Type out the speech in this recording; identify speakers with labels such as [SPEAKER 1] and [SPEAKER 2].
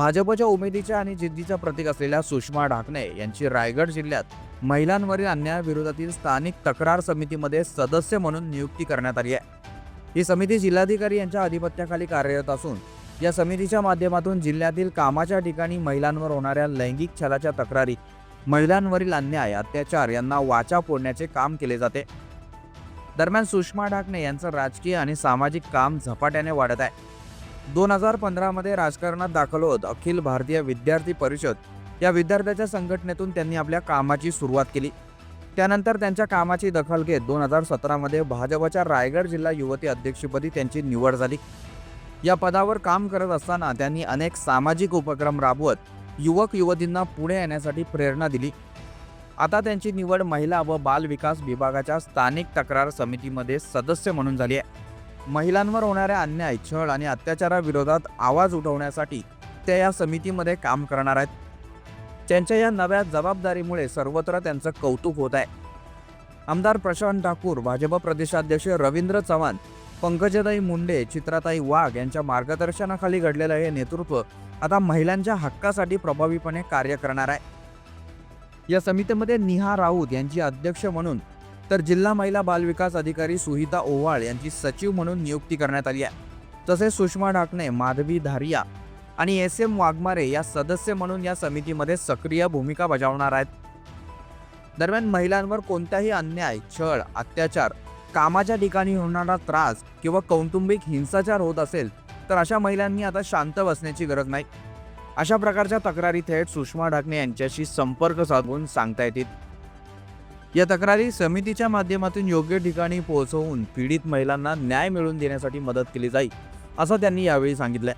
[SPEAKER 1] भाजपच्या उमेदीच्या आणि जिद्दीच्या प्रतीक असलेल्या सुषमा ढाकणे यांची रायगड जिल्ह्यात महिलांवरील अन्यायाविरोधातील स्थानिक तक्रार समितीमध्ये सदस्य म्हणून नियुक्ती करण्यात आली आहे. ही समिती जिल्हाधिकारी यांच्या अधिपत्याखाली कार्यरत असून या समितीच्या माध्यमातून जिल्ह्यातील कामाच्या ठिकाणी महिलांवर होणाऱ्या लैंगिक छलाच्या तक्रारी महिलांवरील अन्याय अत्याचार यांना वाचा फोडण्याचे काम केले जाते. दरम्यान सुषमा ढाकणे यांचं राजकीय आणि सामाजिक काम झपाट्याने वाढत आहे. दोन हजार पंधरामध्ये राजकारणात दाखल होत अखिल भारतीय विद्यार्थी परिषद या विद्यार्थ्याच्या संघटनेतून त्यांनी आपल्या कामाची सुरुवात केली. त्यानंतर त्यांच्या कामाची दखल घेत दोन हजार सतरामध्ये भाजपच्या रायगड जिल्हा युवती अध्यक्षपदी त्यांची निवड झाली. या पदावर काम करत असताना त्यांनी अनेक सामाजिक उपक्रम राबवत युवक युवतींना पुढे येण्यासाठी प्रेरणा दिली. आता त्यांची निवड महिला व बाल विकास विभागाच्या स्थानिक तक्रार समितीमध्ये सदस्य म्हणून झाली आहे. महिलांवर होणाऱ्या अन्याय छळ आणि अत्याचाराविरोधात आवाज उठवण्यासाठी त्या या समितीमध्ये काम करणार आहेत. त्यांच्या या नव्या जबाबदारीमुळे सर्वत्र त्यांचं कौतुक होत आहे. आमदार प्रशांत ठाकूर भाजप प्रदेशाध्यक्ष रवींद्र चव्हाण पंकजाताई मुंडे चित्राताई वाघ यांच्या मार्गदर्शनाखाली घडलेलं हे नेतृत्व आता महिलांच्या हक्कासाठी प्रभावीपणे कार्य करणार आहे. या समितीमध्ये निहा राऊत यांची अध्यक्ष म्हणून तर जिल्हा महिला बालविकास अधिकारी सुहिता ओवाळ यांची सचिव म्हणून नियुक्ती करण्यात आली आहे. तसेच सुषमा ढाकणे माधवी धारिया आणि एस एम वाघमारे या सदस्य म्हणून या समितीमध्ये सक्रिय भूमिका बजावणार आहेत. दरम्यान महिलांवर कोणताही अन्याय छळ अत्याचार कामाच्या ठिकाणी होणारा त्रास किंवा कौटुंबिक हिंसाचार होत असेल तर अशा महिलांनी आता शांत बसण्याची गरज नाही. अशा प्रकारच्या तक्रारी थेट सुषमा ढाकणे यांच्याशी संपर्क साधून सांगता येतील. या तक्रारी समितीच्या माध्यमातून योग्य ठिकाणी पोहोचवून पीडित महिलांना न्याय मिळवून देण्यासाठी मदत केली जाईल असं त्यांनी यावेळी सांगितलं